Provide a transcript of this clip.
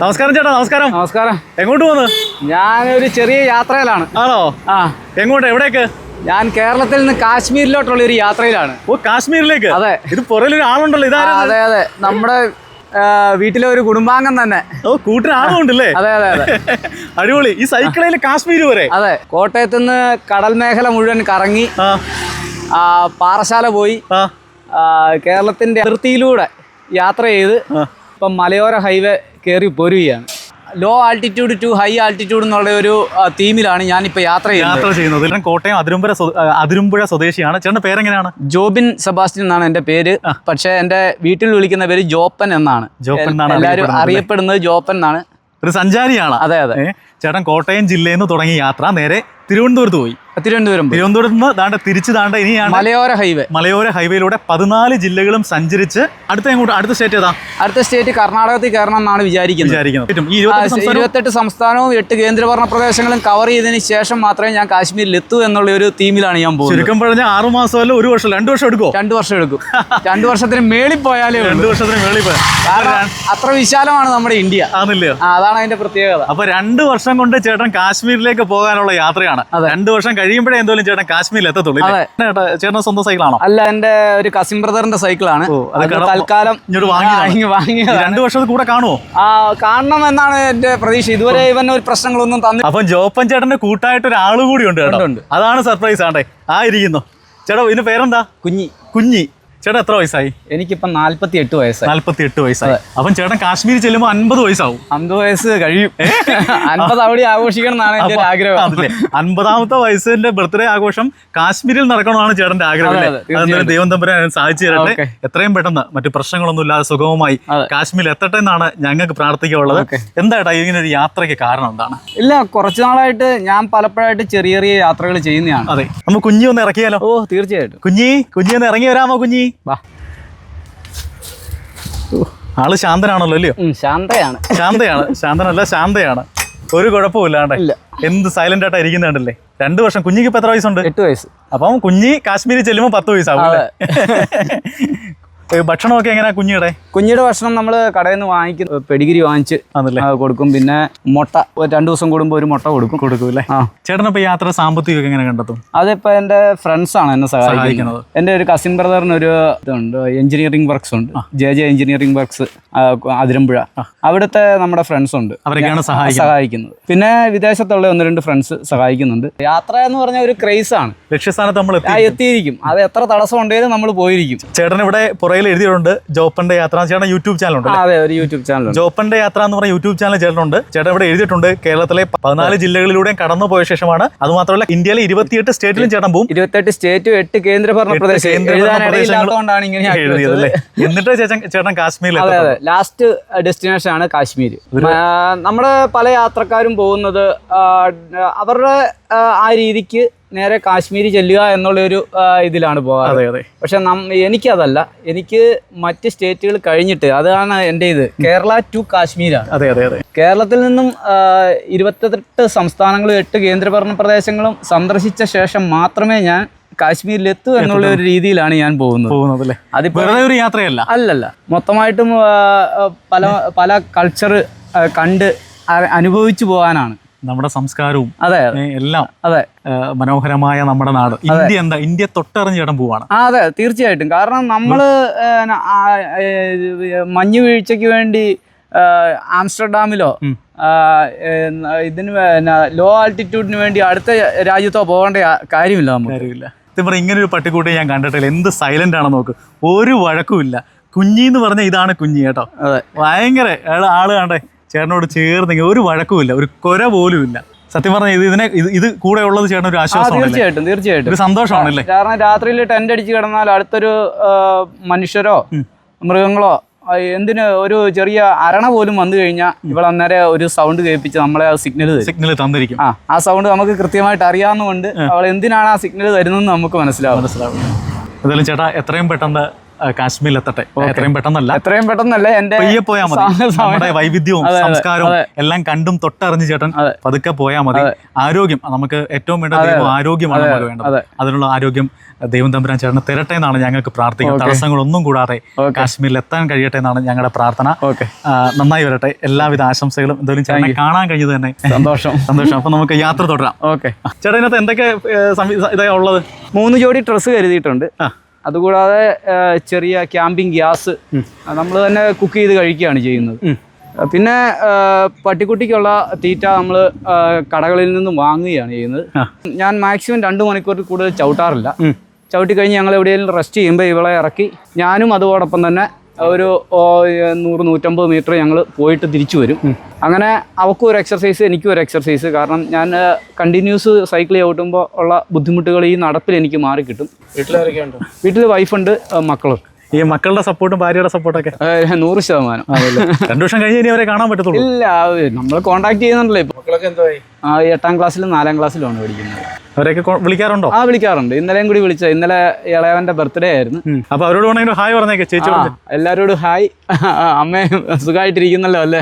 നമസ്കാരം ചേട്ടാ നമസ്കാരം. നമസ്കാരം. എങ്ങോട്ട് പോന്ന്? ഒരു ചെറിയ യാത്രയിലാണ്. ആണോ? ആ. എങ്ങോട്ട് എവിടേക്ക്? ഞാൻ കേരളത്തിൽ നിന്ന് കാശ്മീരിലോട്ടുള്ള ഒരു യാത്രയിലാണ്. ഓ കാശ്മീരിലേക്ക്? അതെ. ഇത് പുറകിലൊരു ആളുണ്ടല്ലോ ഇതാരാ അതെ അതെ. നമ്മുടെ വീട്ടിലെ ഒരു കുടുംബാംഗം തന്നെ. ഓ കൂട്ടിനാളുണ്ടല്ലേ അതെ അതെ അതെ. അടിപൊളി. ഈ സൈക്കിളിൽ കാശ്മീർ വരെ? അതെ. കോട്ടയത്ത് നിന്ന് കടൽ മേഖല മുഴുവൻ കറങ്ങി പാറശാല പോയി കേരളത്തിന്റെ അതിർത്തിയിലൂടെ യാത്ര ചെയ്ത്. ഇപ്പം മലയോര ഹൈവേ കയറി പോരുകയാണ്. Low altitude to high altitude എന്നുള്ള ഒരു തീമിലാണ് തീമിലാണ് ഞാനിപ്പോൾ യാത്ര ചെയ്യുന്നത്. യാത്ര ചെയ്യുന്നത്. ഞാൻ കോട്ടയം അതിരുമ്പുഴ അതിരുമ്പുഴ സ്വദേശിയാണ്. ചേട്ടന്റെ പേരെങ്ങനെയാണ്? ജോബിൻ സെബാസ്റ്റ്യൻ എന്നാണ് എന്റെ പേര്. പക്ഷേ എന്റെ വീട്ടിൽ വിളിക്കുന്ന പേര് ജോപ്പൻ എന്നാണ്. ജോപ്പൻ എന്നാണ് എല്ലാവരും അറിയപ്പെടുന്നത് ജോപ്പൻ എന്നാണ്. ഒരു സഞ്ചാരിയാണ്. അതെ അതെ. ചേട്ടൻ കോട്ടയം ജില്ലയിൽ നിന്ന് തുടങ്ങിയ യാത്ര. നേരെ തിരുവനന്തപുരത്ത് പോയി. തിരുവനന്തപുരം. തിരുവനന്തപുരത്ത് നിന്ന് താണ്ട തിരിച്ച് താണ്ട ഇനിയാണ് മലയോര ഹൈവേ. മലയോര ഹൈവേയിലൂടെ പതിനാല് ജില്ലകളും സഞ്ചരിച്ച് അടുത്ത എങ്ങോട്ട് അടുത്ത സ്റ്റേറ്റ് ഏതാ? അടുത്ത സ്റ്റേറ്റ് കർണാടകത്തിൽ കയറണം എന്നാണ് വിചാരിക്കുന്നത്. ഇരുപത്തെട്ട് സംസ്ഥാനവും എട്ട് കേന്ദ്രഭരണ പ്രദേശങ്ങളും കവർ ചെയ്തതിന് ശേഷം മാത്രമേ ഞാൻ കാശ്മീരിൽ എത്തൂ എന്നുള്ള ഒരു തീമിലാണ് ഞാൻ പോകുന്നത്. ചുരുക്കം പറഞ്ഞ ആറു മാസമല്ല ഒരു വർഷം രണ്ടു വർഷം എടുക്കും രണ്ടു വർഷം എടുക്കും. രണ്ടു വർഷത്തിന് മേളിൽ പോയാലേ രണ്ടു വർഷത്തിന് മേളിൽ പോയാൽ കാരണം അത്ര വിശാലമാണ് നമ്മുടെ ഇന്ത്യ. ആണല്ലേ? അതാണ് അതിന്റെ പ്രത്യേകത. അപ്പൊ രണ്ട് വർഷം കൊണ്ട് ചേട്ടൻ കാശ്മീരിലേക്ക് പോകാനുള്ള യാത്രയാണ്. രണ്ട് വർഷം കഴിയുമ്പോഴേ എന്തോലും ചേട്ടൻ കാശ്മീരിൽ എത്തത്തുള്ളൂ. ചേട്ടൻ സ്വന്തം സൈക്കിളാണോ അല്ല എന്റെ ഒരു കസിൻ ബ്രദറിന്റെ സൈക്കിളാണ് ആണ്. തൽക്കാലം രണ്ടു വർഷം കൂടെ കാണുമോ ആ കാണണം എന്നാണ് എന്റെ പ്രതീക്ഷ. ഇതുവരെ ഇവൻ ഒരു പ്രശ്നങ്ങളൊന്നും തന്നി അപ്പം ജോപ്പൻ ചേട്ടന്റെ കൂട്ടായിട്ട് ഒരാൾ കൂടി ഉണ്ട് കേട്ടോ. ഉണ്ട്, ഉണ്ട്. അതാണ് സർപ്രൈസ് ആണ്ടേ ആ ഇരിക്കുന്നു. ചേട്ടാ ഇതിന്റെ പേരെന്താ? കുഞ്ഞി. കുഞ്ഞി. ചേട്ടാ എത്ര വയസ്സായി? എനിക്കിപ്പം നാല്പത്തി എട്ട് വയസ്സായി. നാല്പത്തി എട്ട് വയസ്സായി അപ്പം ചേട്ടൻ കാശ്മീർ ചെല്ലുമ്പോൾ അൻപത് വയസ്സാവും. അമ്പത് വയസ്സ് കഴിയും. അൻപത് അവിടെ ആഘോഷിക്കണം എന്നാണ് എന്റെ ഒരു ആഗ്രഹം അൻപതാമത്തെ വയസ്സിന്റെ ബർത്ത്ഡേ ആഘോഷം കാശ്മീരിൽ നടക്കണമെന്നാണ് ചേട്ടന്റെ ആഗ്രഹം ദൈവം തമ്പുരാൻ സാധിച്ചു തരട്ടെ. എത്രയും പെട്ടെന്ന് മറ്റു പ്രശ്നങ്ങളൊന്നും ഇല്ലാതെ സുഗമമായി കാശ്മീരിൽ എത്തട്ടെ എന്നാണ് ഞങ്ങൾക്ക് പ്രാർത്ഥിക്കാനുള്ളത്. എന്തായിട്ടാ എന്താ ഇങ്ങനെ ഒരു യാത്രയ്ക്ക് കാരണം എന്താണ്? ഇല്ല കുറച്ചു നാളായിട്ട് ഞാൻ പലപ്പോഴായിട്ട് ചെറിയ ചെറിയ യാത്രകൾ ചെയ്യുന്നതാണ്. അതെ. നമുക്ക് കുഞ്ഞി ഒന്ന് ഇറക്കിയാലോ? ഓ തീർച്ചയായിട്ടും. കുഞ്ഞി കുഞ്ഞി ഒന്ന് ഇറങ്ങി വരാമോ കുഞ്ഞി? വാ. ആൾ ശാന്തനാണല്ലോ അല്ലയോ? ശാന്തയാണ്. ശാന്തയാണ്. ശാന്തനല്ല ശാന്തയാണ്. ഒരു കുഴപ്പമില്ലാണ്ട് ഇല്ലാണ്ട്. എന്ത് സൈലന്റ് ആയിട്ടാ ഇരിക്കുന്നുണ്ടല്ലേ രണ്ടു വർഷം കുഞ്ഞിക്ക് ഇപ്പൊ എത്ര വയസ്സുണ്ട്? എട്ട് വയസ്സ്. അപ്പം കുഞ്ഞി കാശ്മീരിൽ ചെല്ലുമ്പോൾ പത്ത് വയസ്സാവും ഭക്ഷണമൊക്കെ എങ്ങനെയാ കുഞ്ഞിയുടെ കുഞ്ഞിയുടെ ഭക്ഷണം നമ്മൾ കടയിൽ നിന്ന് വാങ്ങിക്കും പെടിഗിരി വാങ്ങിച്ച് കൊടുക്കും. പിന്നെ മുട്ട രണ്ടു ദിവസം കൂടുമ്പോൾ ഒരു മുട്ട കൊടുക്കും. കൊടുക്കൂല്ലേ? ആ. ചേട്ടനപ്പോ യാത്ര സാമ്പത്തികമൊക്കെ എങ്ങനെ കണ്ടെത്തും? അതിപ്പോ എന്റെ ഫ്രണ്ട്സ് ആണ് എന്നെ സഹായിക്കുന്നത്. എന്റെ എന്റെ ഒരു കസിൻ ബ്രദറിന് ഒരു ഇതുണ്ട് എഞ്ചിനീയറിംഗ് വർക്ക്സ് ഉണ്ട്. J J engineering works Athirampuzha. അവിടുത്തെ നമ്മുടെ ഫ്രണ്ട്സ് ഉണ്ട്. അവരൊക്കെയാണ് സഹായിക്കുന്നത്. സഹായിക്കുന്നത്. പിന്നെ വിദേശത്തുള്ള ഒന്ന് രണ്ട് ഫ്രണ്ട്സ് സഹായിക്കുന്നുണ്ട്. യാത്ര എന്ന് പറഞ്ഞ ഒരു ക്രേസ് ആണ്. ലക്ഷ്യസ്ഥാനത്ത് നമ്മൾ എത്തിയിരിക്കും. അത് എത്ര തടസ്സം ഉണ്ടെങ്കിലും നമ്മൾ പോയിരിക്കും. ചേട്ടൻ ഇവിടെ പുറകിൽ എഴുതിയിട്ടുണ്ട് ജോപ്പന്റെ യാത്ര ചേട്ടൻ യൂട്യൂബ് ചാനൽ ഉണ്ട് അതെ ഒരു യൂട്യൂബ് ചാനൽ ജോപ്പന്റെ യാത്ര എന്ന് പറഞ്ഞ യൂട്യൂബ് ചാനൽ ചേട്ടനുണ്ട്. ചേട്ടൻ ഇവിടെ എഴുതിയിട്ടുണ്ട് കേരളത്തിലെ പതിനാല് ജില്ലകളിലൂടെയും കടന്നു പോയ ശേഷമാണ്. അത് മാത്രമല്ല ഇന്ത്യയിലെ ഇരുപത്തിയെട്ട് സ്റ്റേറ്റിലും ചേട്ടൻ പോകും ഇരുപത്തെട്ട് സ്റ്റേറ്റും എട്ട് കേന്ദ്ര ഭരണ പ്രദേശം കേന്ദ്രഭരണ ഇടയില്ലാത്തതുകൊണ്ടാണ് ഇങ്ങനെ എഴുതിയത്. അല്ലേ? എന്നിട്ട് ചേട്ടൻ കാശ്മീരിൽ ലാസ്റ്റ് ഡെസ്റ്റിനേഷൻ ആണ് കാശ്മീർ നമ്മുടെ പല യാത്രക്കാരും പോകുന്നത് അവരുടെ ആ രീതിക്ക് നേരെ കാശ്മീരി ചെല്ലുക എന്നുള്ള ഒരു ഇതിലാണ് പോകാറ്. അതെ അതെ. പക്ഷെ നം എനിക്കതല്ല. എനിക്ക് മറ്റ് സ്റ്റേറ്റുകൾ കഴിഞ്ഞിട്ട് അതാണ് എന്റെ ഇത്. കേരള ടു കാശ്മീരാണ്. അതെ അതെ അതെ. കേരളത്തിൽ നിന്നും ഇരുപത്തെട്ട് സംസ്ഥാനങ്ങളും എട്ട് കേന്ദ്രഭരണ പ്രദേശങ്ങളും സന്ദർശിച്ച ശേഷം മാത്രമേ ഞാൻ കാശ്മീരിൽ എത്തൂ. എന്നുള്ള ഒരു രീതിയിലാണ് ഞാൻ പോകുന്നത്. അതിപ്പോ വെറുതെ ഒരു യാത്രയല്ല? അല്ലല്ല. മൊത്തമായിട്ടും പല പല കൾച്ചർ കണ്ട് അനുഭവിച്ചു പോകാനാണ്. നമ്മുടെ സംസ്കാരവും അതെ എല്ലാം അതെ. മനോഹരമായ നമ്മുടെ നാട്. ഇന്ത്യ എന്താ? ഇന്ത്യ തൊട്ടറിഞ്ഞ് ചേട്ടൻ പോവാണ്. ആ അതെ തീർച്ചയായിട്ടും. കാരണം നമ്മൾ മഞ്ഞു വീഴ്ചയ്ക്ക് വേണ്ടി ആംസ്റ്റർഡാമിലോ ഇതിന് ലോ ആൾട്ടിറ്റ്യൂഡിന് വേണ്ടി അടുത്ത രാജ്യത്തോ പോകേണ്ട കാര്യമില്ല നമുക്ക്. കാര്യമില്ല. ഇങ്ങനെ ഒരു പട്ടിക്കൂട്ടി ഞാൻ കണ്ടിട്ടില്ല. എന്ത് സൈലന്റ് ആണോ നോക്ക്. ഒരു വഴക്കുമില്ല. കുഞ്ഞി എന്ന് പറഞ്ഞ ഇതാണ് കുഞ്ഞി കേട്ടോ. അതെ. ഭയങ്കര ആൾ ആൾ കണ്ടേ. ചേട്ടനോട് ചേർന്നെങ്കിൽ ഒരു വഴക്കുമില്ല ഒരു കൊര പോലും ഇല്ല സത്യം പറഞ്ഞാൽ ഇത് ഇതിനെ ഇത് കൂടെ ഉള്ളത് ചേട്ടൻ ഒരു ആശ്വാസം തീർച്ചയായിട്ടും തീർച്ചയായിട്ടും. ഒരു സന്തോഷമാണല്ലേ? കാരണം രാത്രിയിൽ ടെന്റ് അടിച്ച് കിടന്നാൽ അടുത്തൊരു മനുഷ്യരോ മൃഗങ്ങളോ എന്തിന് ഒരു ചെറിയ അരണ പോലും വന്നു കഴിഞ്ഞാൽ ഇവിടെ അന്നേരം ഒരു സൗണ്ട് കേൾപ്പിച്ച് നമ്മളെ ആ സിഗ്നൽ സിഗ്നൽ തന്നിരിക്കും. ആ ആ സൗണ്ട് നമുക്ക് കൃത്യമായിട്ട് അറിയാവുന്നതുകൊണ്ട് അവൾ എന്തിനാണ് ആ സിഗ്നൽ തരുന്നതെന്ന് നമുക്ക് മനസ്സിലാവും. മനസ്സിലാവും. എന്തായാലും ചേട്ടാ എത്രയും പെട്ടെന്ന് കാശ്മീരിൽ എത്തട്ടെ. എത്രയും പെട്ടെന്നല്ല. എത്രയും പെട്ടെന്നല്ല എന്റെ പയ്യെ പോയാൽ മതി. നമ്മുടെ വൈവിധ്യവും സംസ്കാരവും എല്ലാം കണ്ടും തൊട്ടറിഞ്ഞ് ചേട്ടൻ പതുക്കെ പോയാൽ മതി. ആരോഗ്യം നമുക്ക് ഏറ്റവും വേണ്ട ദൈവം ആരോഗ്യമാണ് നമുക്ക് വേണ്ടത്. അതിനുള്ള ആരോഗ്യം ദൈവം തമ്പുരാൻ ചേട്ടന് തരട്ടെ എന്നാണ് ഞങ്ങൾക്ക് പ്രാർത്ഥിക്കുന്നത് തടസ്സങ്ങളൊന്നും കൂടാതെ കാശ്മീരിൽ എത്താൻ കഴിയട്ടെ എന്നാണ് ഞങ്ങളുടെ പ്രാർത്ഥന. നന്നായി വരട്ടെ. എല്ലാവിധ ആശംസകളും എന്തായാലും ചേട്ടനെ കാണാൻ കഴിഞ്ഞത് തന്നെ. സന്തോഷം. സന്തോഷം. അപ്പൊ നമുക്ക് യാത്ര തുടരാം. ഓക്കെ. ചേട്ടനകത്ത് ഇതിനകത്ത് എന്തൊക്കെ ഇതാ ഉള്ളത്? മൂന്ന് ജോഡി ഡ്രസ്സ് കരുതിയിട്ടുണ്ട്. ആ. അതുകൂടാതെ ചെറിയ ക്യാമ്പിംഗ് ഗ്യാസ് നമ്മൾ തന്നെ കുക്ക് ചെയ്ത് കഴിക്കുകയാണ് ചെയ്യുന്നത്. പിന്നെ പട്ടിക്കുട്ടിക്കുള്ള തീറ്റ നമ്മൾ കടകളിൽ നിന്നും വാങ്ങുകയാണ് ചെയ്യുന്നത്. ഞാൻ മാക്സിമം രണ്ട് മണിക്കൂറിൽ കൂടുതൽ ചവിട്ടാറില്ല. ചവിട്ടി കഴിഞ്ഞ് ഞങ്ങൾ എവിടെയെങ്കിലും റെസ്റ്റ് ചെയ്യുമ്പോൾ ഇവളെ ഇറക്കി. ഞാനും അതോടൊപ്പം തന്നെ ഒരു നൂറ് നൂറ്റമ്പത് മീറ്റർ ഞങ്ങൾ പോയിട്ട് തിരിച്ചു വരും. അങ്ങനെ അവക്കും ഒരു എക്സർസൈസ് എനിക്കും ഒരു എക്സർസൈസ് കാരണം ഞാൻ കണ്ടിന്യൂസ് സൈക്കിൾ ചവിട്ടുമ്പോൾ ഉള്ള ബുദ്ധിമുട്ടുകൾ ഈ നടപ്പിൽ എനിക്ക് മാറി കിട്ടും. വീട്ടിൽ വൈഫുണ്ട് മക്കളും. ഈ മക്കളുടെ സപ്പോർട്ടും ഭാര്യയുടെ സപ്പോർട്ടൊക്കെ നൂറ് ശതമാനം. രണ്ടു വർഷം കഴിഞ്ഞ് ഇനി അവരെ കാണാൻ പറ്റത്തുള്ളൂ. ഇല്ല നമ്മൾ കോണ്ടാക്ട് ചെയ്യുന്നുണ്ടല്ലോ ഇപ്പോൾ മക്കളൊക്കെ എന്തായി ആ എട്ടാം ക്ലാസ്സിലും നാലാം ക്ലാസ്സിലുമാണ് പഠിക്കുന്നത്. അവരെയൊക്കെ വിളിക്കാറുണ്ടോ? ആ വിളിക്കാറുണ്ട്. ഇന്നലെയും കൂടി വിളിച്ച ഇന്നലെ ഇളയവന്റെ ബർത്ത്ഡേ ആയിരുന്നു. അപ്പൊ അവരോട് വേണമെങ്കിൽ ഹായ് പറഞ്ഞേക്കെ. ചേച്ചി എല്ലാരോടും എല്ലാവരോടും ഹായ്. അമ്മയും സുഖമായിട്ടിരിക്കുന്നല്ലോ അല്ലേ?